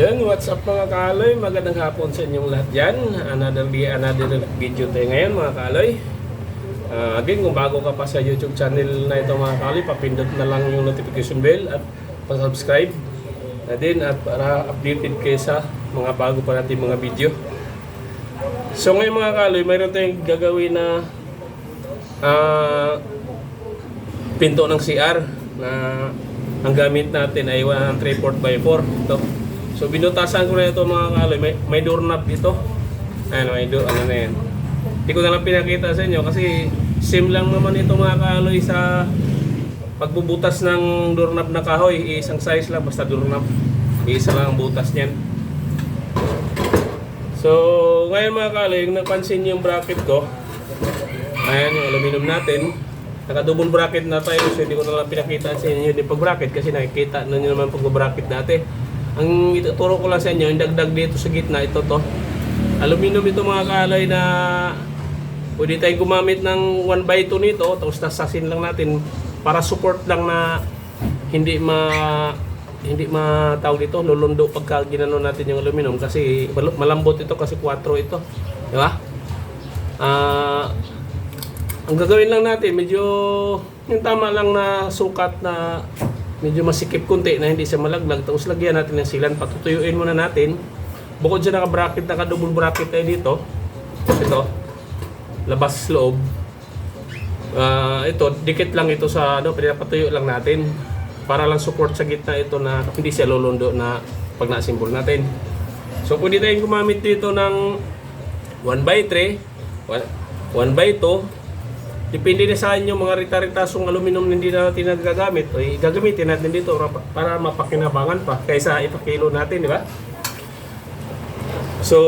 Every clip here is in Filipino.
Yun, what's up mga kaaloy? Magandang hapon sa inyong lahat dyan. Another, another video tayo ngayon mga kaaloy. Ah, again, kung bago ka pa sa YouTube channel na ito mga kaaloy, papindot na lang yung notification bell at pa-subscribe na din at para updated kayo sa mga bago pa natin mga video. So ngayon mga kaaloy, mayroon tayong gagawin na ah, pinto ng CR na ang gamit natin ay 1 3 4 by 4 ito. So binutasan ko na ito mga kaloy. May, may doorknob dito. Ano, may door, ano na yan. Hindi ko na lang pinakita sa inyo kasi same lang naman ito mga kaloy sa pagbubutas ng doorknob na kahoy. Isang size lang basta doorknob. Isa lang ang butas niyan. So ngayon mga kaloy, yung napansin yung bracket ko, ayan yung aluminum natin. Naka-double bracket na tayo so hindi ko na lang pinakita sa inyo yung pag-bracket kasi nakikita na nyo naman pag-bracket dati. Ang ituturo ko lang sa inyo, yung dagdag dito sa gitna, ito to. Aluminum ito mga kalay na pwede tayong gumamit ng 1x2 nito tapos tasasin lang natin para support lang na hindi ma hindi matawag dito lulundo pagka ginano natin yung aluminum. Kasi mal- malambot ito kasi 4 ito. Di ba? Ah ang gagawin lang natin, medyo yung tama lang na sukat na medyo masikip kunti na hindi siya malaglag. Tapos lagyan natin ng silan, patutuyuin muna natin. Bukod sa naka-bracket, naka-double bracket tayo dito. Ito, labas loob. Ah, ito, dikit lang ito sa ano, pinapatuyo lang natin. Para lang support sa gitna ito na hindi siya lulundo na pag na-assemble natin. So pwede tayong gumamit dito ng 1x3, 1x2, Depende na sa inyo mga rita-ritasong aluminum na hindi na natin nagagamit. O gagamitin natin dito para, mapakinabangan pa kaysa ipakilo natin, di ba? So,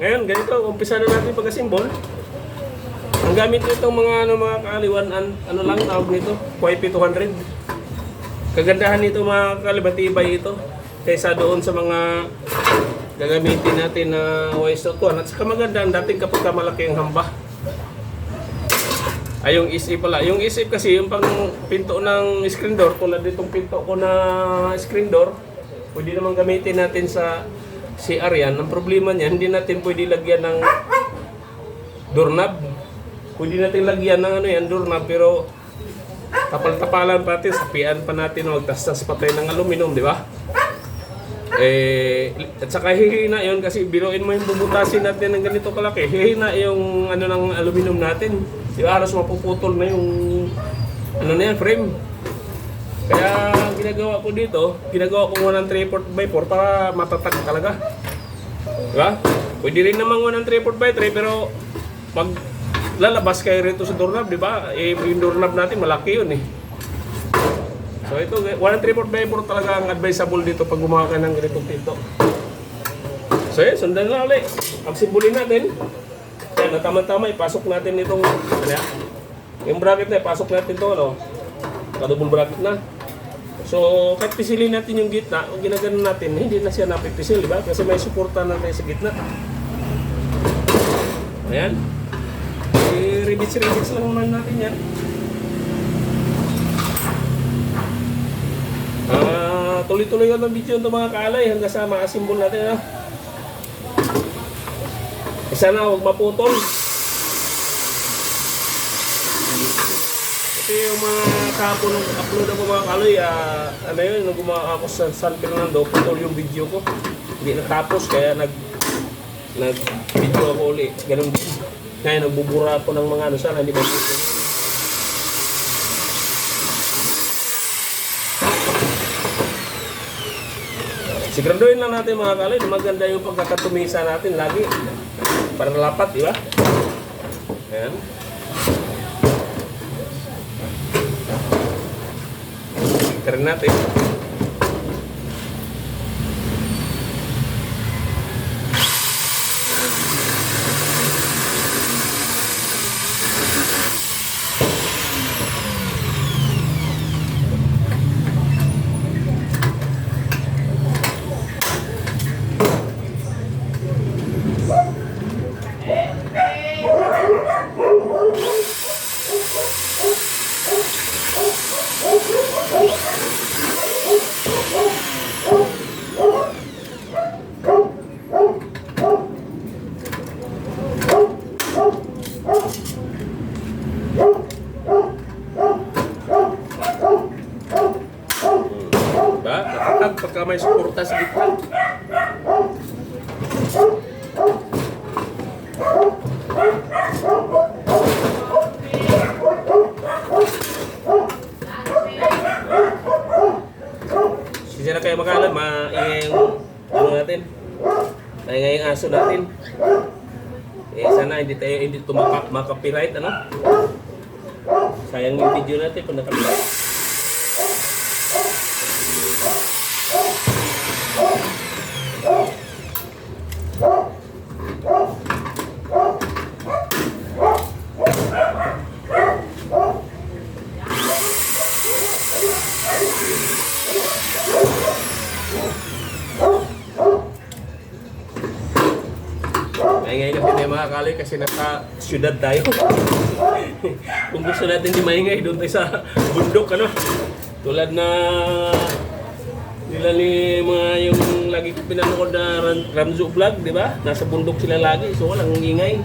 ngayon, ganito, umpisa na natin pag-assemble. Ang gamit nitong mga ano mga kaaliwan, an, ano lang tawag nito, YP200. Kagandahan nito mga kalibatibay ito kaysa doon sa mga gagamitin natin na YS1 at saka maganda ang dating kapag ka malaki ang hamba. Ay, yung isip pala. Yung isip kasi, yung pang pinto ng screen door, tulad ditong pinto ko na screen door, pwede naman gamitin natin sa CR yan. Ang problema niya, hindi natin pwede lagyan ng doorknob. Pwede natin lagyan ng ano yan, doorknob, pero kapal-kapalan pa natin, sapian pa natin, magtastas pa tayo ng aluminum, di ba? Eh, at saka hihina yun kasi biruin mo yung bubutasin natin ng ganito kalaki. Hihina yung ano ng aluminum natin. Ba, halos mapuputol na yung ano na yan, frame. Kaya ang ginagawa ko dito, ginagawa ko 1 3 4 by 4 para matatag talaga. Di ba? Pwede rin naman 1 3 4 by 3 pero pag lalabas kayo rito sa doorknob, di ba? Eh, yung doorknob natin malaki yun eh. So ito, 1 3 4 by 4 talaga ang advisable dito pag gumawa ka ng ganitong pinto. So yun, sundan na ulit. Pagsimbulin natin. Yan, tama-tama, ipasok natin itong, ano? Yung bracket na, ipasok natin ito, ano? Kadouble bracket na. So, kahit pisilin natin yung gitna, kung ginagano natin, hindi na siya napipisil, di ba? Kasi may suporta na tayo sa gitna. Ayan. I-ribits-ribits lang naman natin yan. Ah, tuloy-tuloy ang video ito mga kalay hanggang sa ma-assemble natin, ano? Sana huwag maputol. Kasi yung mga kahapon nung upload ako mga kaloy, ah, ano yun, nung gumawa ako sa San Fernando, putol yung video ko. Hindi natapos, kaya nag nag video ako ulit. Ganun din. Kaya nagbubura ako ng mga ano, sana hindi maputol. Siguraduhin lang natin mga kaloy na maganda yung pagkakatumisa natin lagi. Para lapat, di ba? Ayan. Karen natin. Pagka may suporta sa gitna. Sisi na kayo makalam, maingay yung ano natin. Maingay yung aso natin. Eh sana hindi tayo hindi tumakap makapiright ano. Sayang yung video natin kung nakapiright. Maingay makakaloy kasi nasa syudad tayo. Kung gusto natin di maingay, doon tayo sa bundok, ano? Tulad na nila ni mga yung lagi ko pinanood na Ram- Ramzo vlog, di ba? Nasa bundok sila lagi, so walang ingay.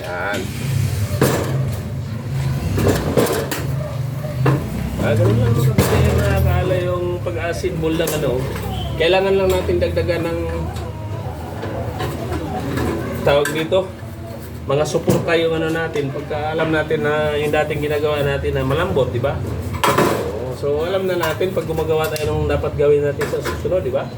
Yan. Ah, ganun lang mga kapatid, nakakala yung pag-acid ball lang ano. Kailangan lang natin dagdagan ng tawag dito mga suporta yung ano natin pagka alam natin na yung dating ginagawa natin na malambot, di ba? So alam na natin pag gumagawa tayo ng dapat gawin natin sa susunod, di ba?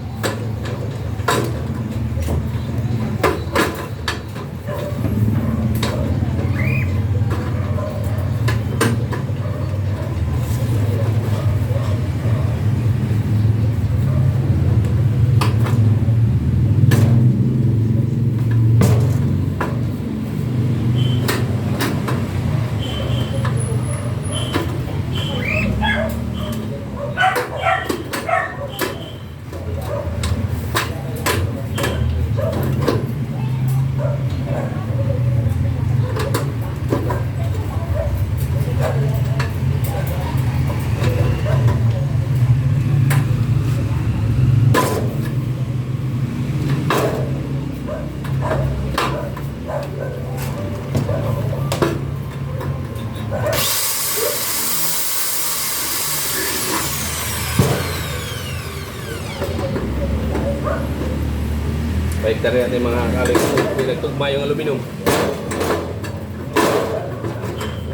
Baiktar natin mga kalay pinagtugma yung aluminum.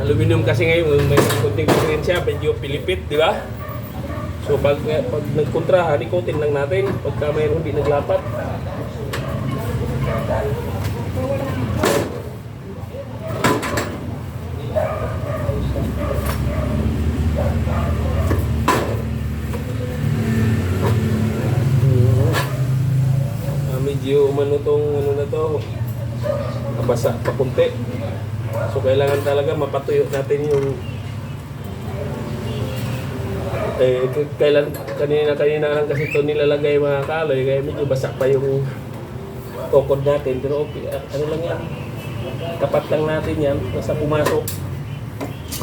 Aluminum kasi ngayon may kunting diferensya, medyo pilipit, di ba? So pag, pag nagkontra, hanikotin lang natin pagka mayroon hindi naglapat. Ah, medyo umano tong ano na to, nabasa pa kunti. So kailangan talaga mapatuyo natin yung eh kailan kanina kanina lang kasi ito nilalagay mga kaloy kaya medyo basa pa yung tukod natin. Pero okay ah, ano lang yan? Tapat lang natin yan. Basta pumasok.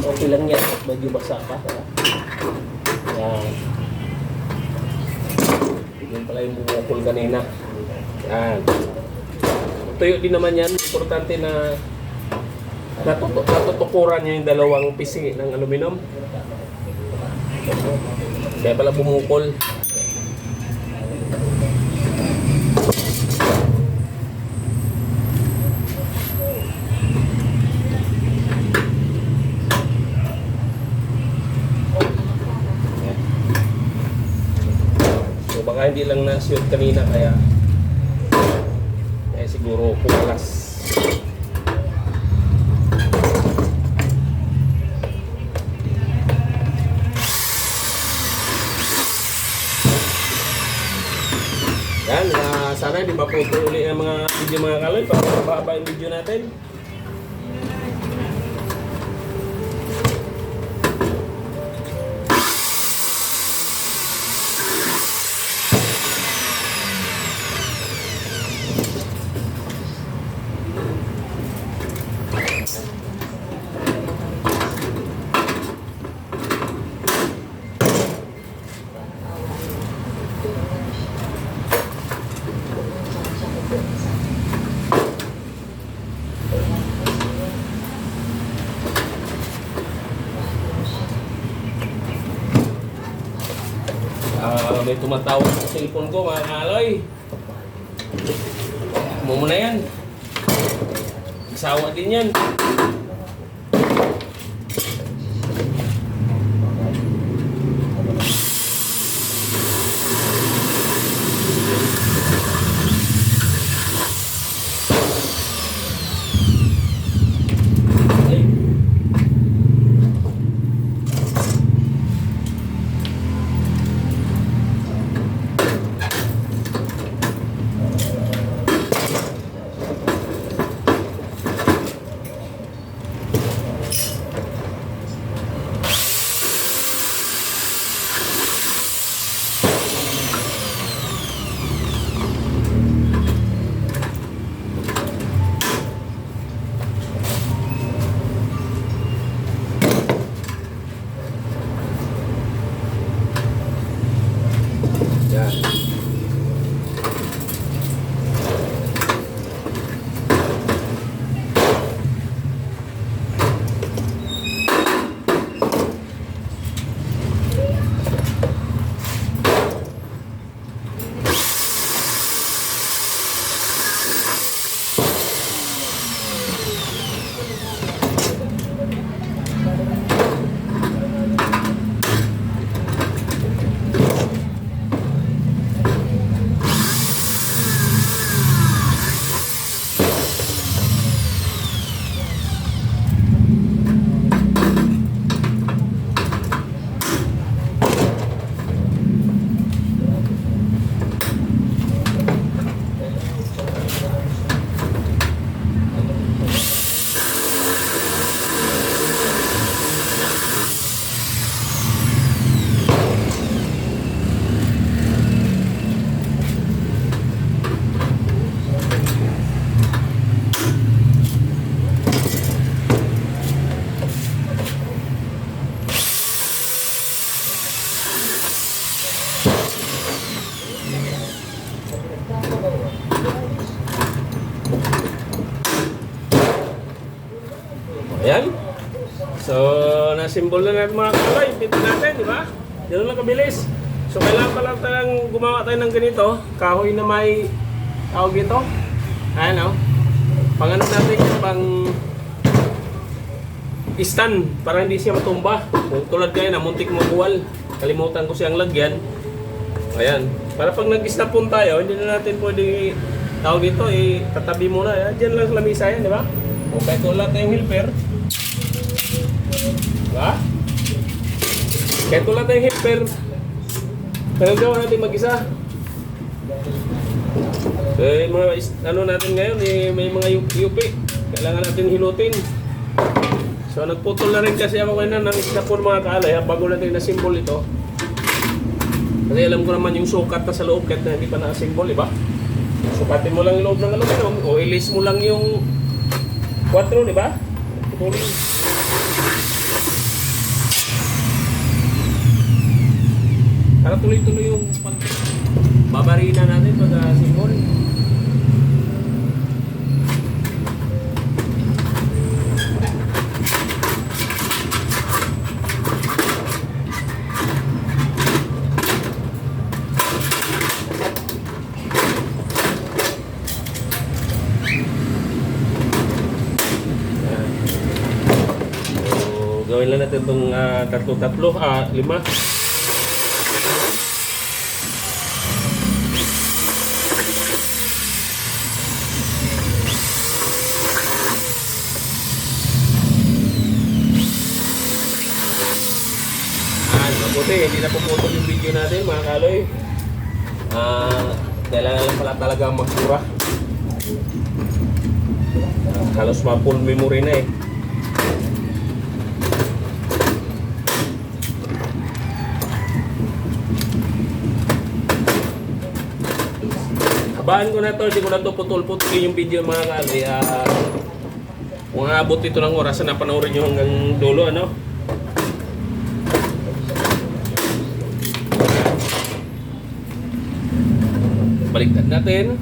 Okay lang yan. Medyo basa pa. Yan. Yun pala yung bumukol kanina yan. Tuyo din naman yan. Importante na natutu natutukuran niya yung dalawang pisngi ng aluminum. Kaya pala bumukol So baka hindi lang na-shoot kanina kaya siguro kumalas. Yan, uh, sana di ba po uli ang mga video mga kaloy para mababa yung video natin. Ah, may tumatawag sa cellphone ko mga kaloy. Mo mo na yan. Asawa din yan. Ayan. So, nasimbol na natin mga kalay. Pito natin, di ba? Yan lang kabilis. So, kailangan pa lang talang gumawa tayo ng ganito. Kahoy na may tawag ito. Ayan, oh. Pang ano natin pang stand para hindi siya matumba. Kung tulad kayo na muntik mabuwal. Kalimutan ko siyang lagyan. Ayan. Para pag nag-snap tayo, hindi na natin pwede tawag dito, eh, tatabi muna. Ayan, Diyan lang sa lamisa yan, di ba? Kung kahit wala tayong helper, Diba? Kahit wala tayong helper, gawin natin mag-isa. So, yung mga ano natin ngayon, eh, may mga yup- yupi. Kailangan natin hilutin. So, nagputol na rin kasi ako kanina ng isnapon mga kaalay, ha, bago natin na-symbol ito. Kasi alam ko naman yung sukat na sa loob kahit na hindi pa na-symbol, di ba? Sukatin mo lang yung loob ng aluminum o ilis mo lang yung 4, di ba? Putulin. Para tuloy-tuloy yung pag babarina natin pag uh, simbol. So, gawin lang natin itong ah, tatlo-tatlo, ah, lima. Ah, mabuti, hindi na puputol yung video natin mga kaloy. Ah, kailangan lang pala talaga magpura. Ah, halos ma-full memory na eh. Habaan ko na to, hindi ko na to putol-putol yung video mga kaloy. Ah, kung aabot ito ng oras na panoorin nyo hanggang dulo, ano? Baliktad natin.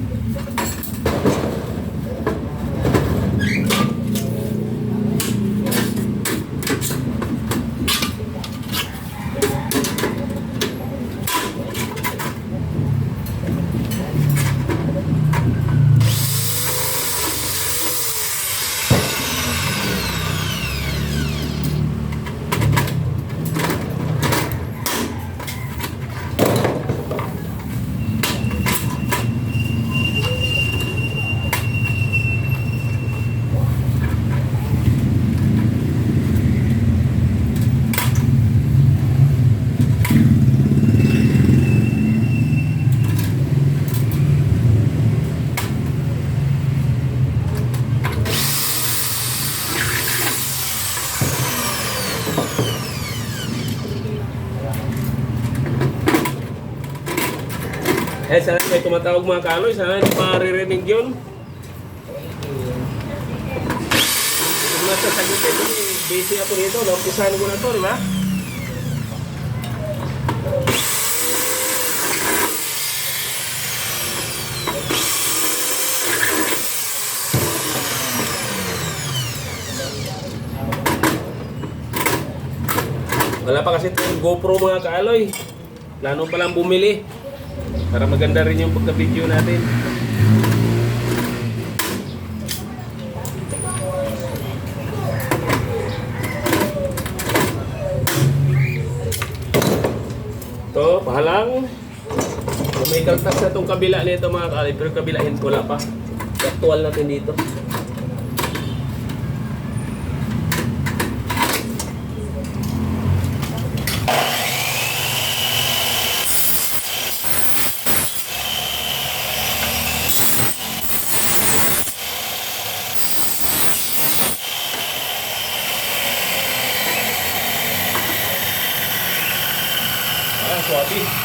Sana may tumatawag mga kaloy, sana hindi maririnig yun. Hindi ko na sasagutin. Eh, Busy ako dito, naumpisahan ko na to, di ba? Wala pa kasi itong GoPro mga kaaloy. Plano pa lang bumili. Para maganda rin yung pagka-video natin. To, pahalang. May kaltas na itong kabila nito mga kaaloy. Pero kabilahin ko wala pa. Aktual natin dito. Ah, swabe.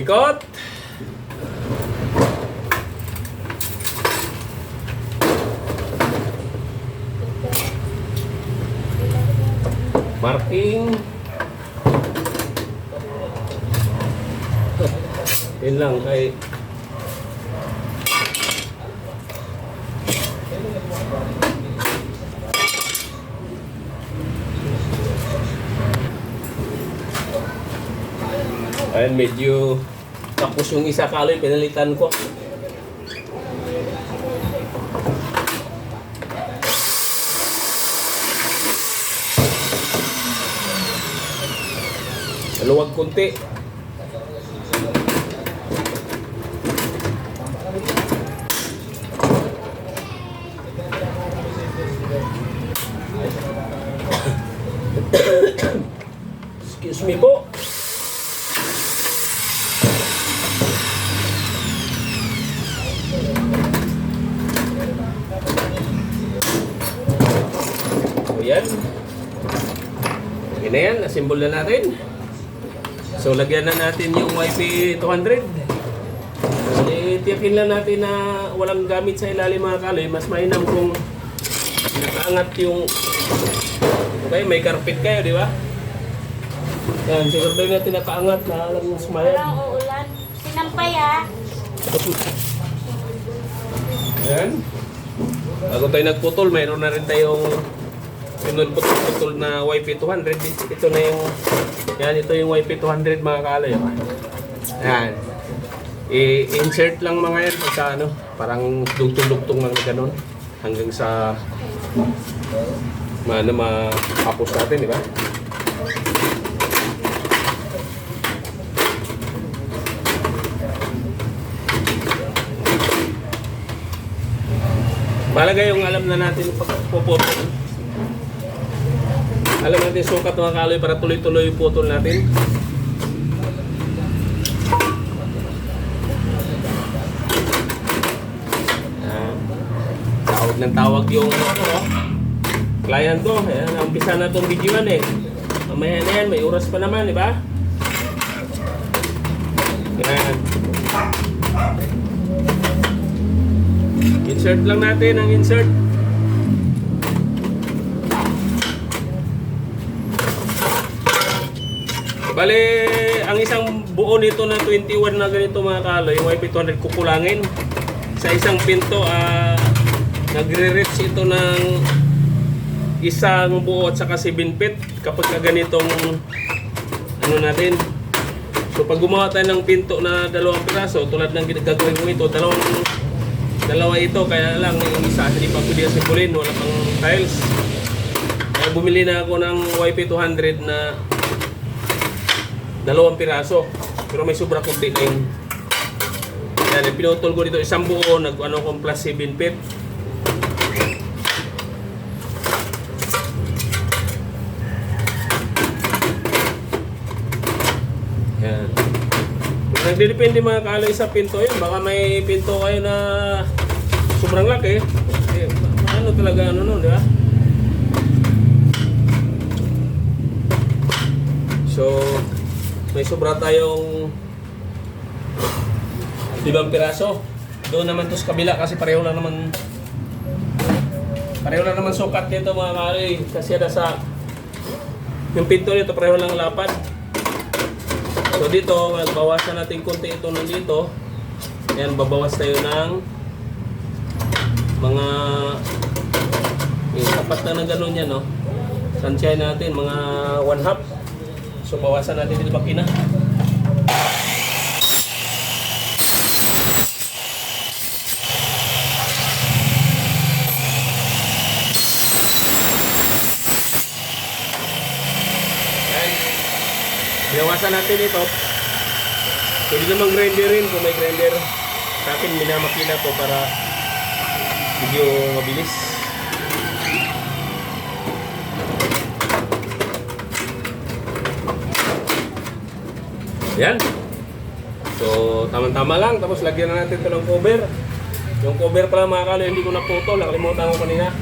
Ikot. Marking. Yun lang kay Ayan, medyo tapos yung isa kaloy, pinalitan ko. Maluwag kunti. Excuse me po. So yan. Yan na yan, na natin. So lagyan na natin yung YP200. Kasi tiyakin lang natin na walang gamit sa ilalim mga kaloy. Mas mainam kung nakaangat yung... Okay, may carpet kayo, di ba? Yan, siguro daw natin nakaangat na alam yung sumayad. Walang uulan. Sinampay ah. Ayan. Bago tayo nagputol, mayroon na rin tayong pinulputol na YP200. Ito na yung, yan, ito yung YP200 mga kalay. Ayan. I-insert lang mga yan sa ano, parang dugtong-dugtong lang na ganun. Hanggang sa maano makapos natin, di ba? Malaga yung alam na natin pag puputol. Alam natin sukat mga kaloy para tuloy-tuloy yung putol natin. Ah, tawag ng tawag yung ano, oh. client ko. Ayan, umpisa na itong videoan eh. Mamaya na yan, may oras pa naman, di ba? Yan. Insert lang natin ang insert. Bale, ang isang buo nito na 21 na ganito mga kaloy, yung YP200 kukulangin. Sa isang pinto, ah, nagre-reach ito ng isang buo at saka 7 feet kapag ka ganitong ano natin. So pag gumawa tayo ng pinto na dalawang piraso, tulad ng gagawin ko ito, dalawang dalawa ito, kaya lang yung isa hindi pa pwede simulin, wala pang tiles. Kaya bumili na ako ng YP200 na dalawang piraso. Pero may sobra kong din. Yan, pinutol ko dito isang buo, nag ano kong plus 7 feet. Yan. Nagdidepende mga kaloy sa pinto yun. Baka may pinto kayo na sobrang laki. Eh, ano talaga ano nun, di? So, may sobra tayong limang piraso. Doon naman to sa kabila kasi pareho lang naman pareho lang naman sukat nito mga kaloy. Kasi nasa yung pinto nito pareho lang lapad. So dito, magbawasan natin konti ito nandito. Yan, babawas tayo ng mga yung tapat na ng ganun yan, no? Sansyahin natin, mga one half. So bawasan natin dito makina. Bawasan natin ito. Pwede namang grinder rin kung may grinder. Sa akin, minamakina to para medyo mabilis. Yan. So, tama-tama lang. Tapos lagyan na natin ito ng cover. Yung cover pala mga kalo, hindi ko naputol. Nakalimutan ko kanina.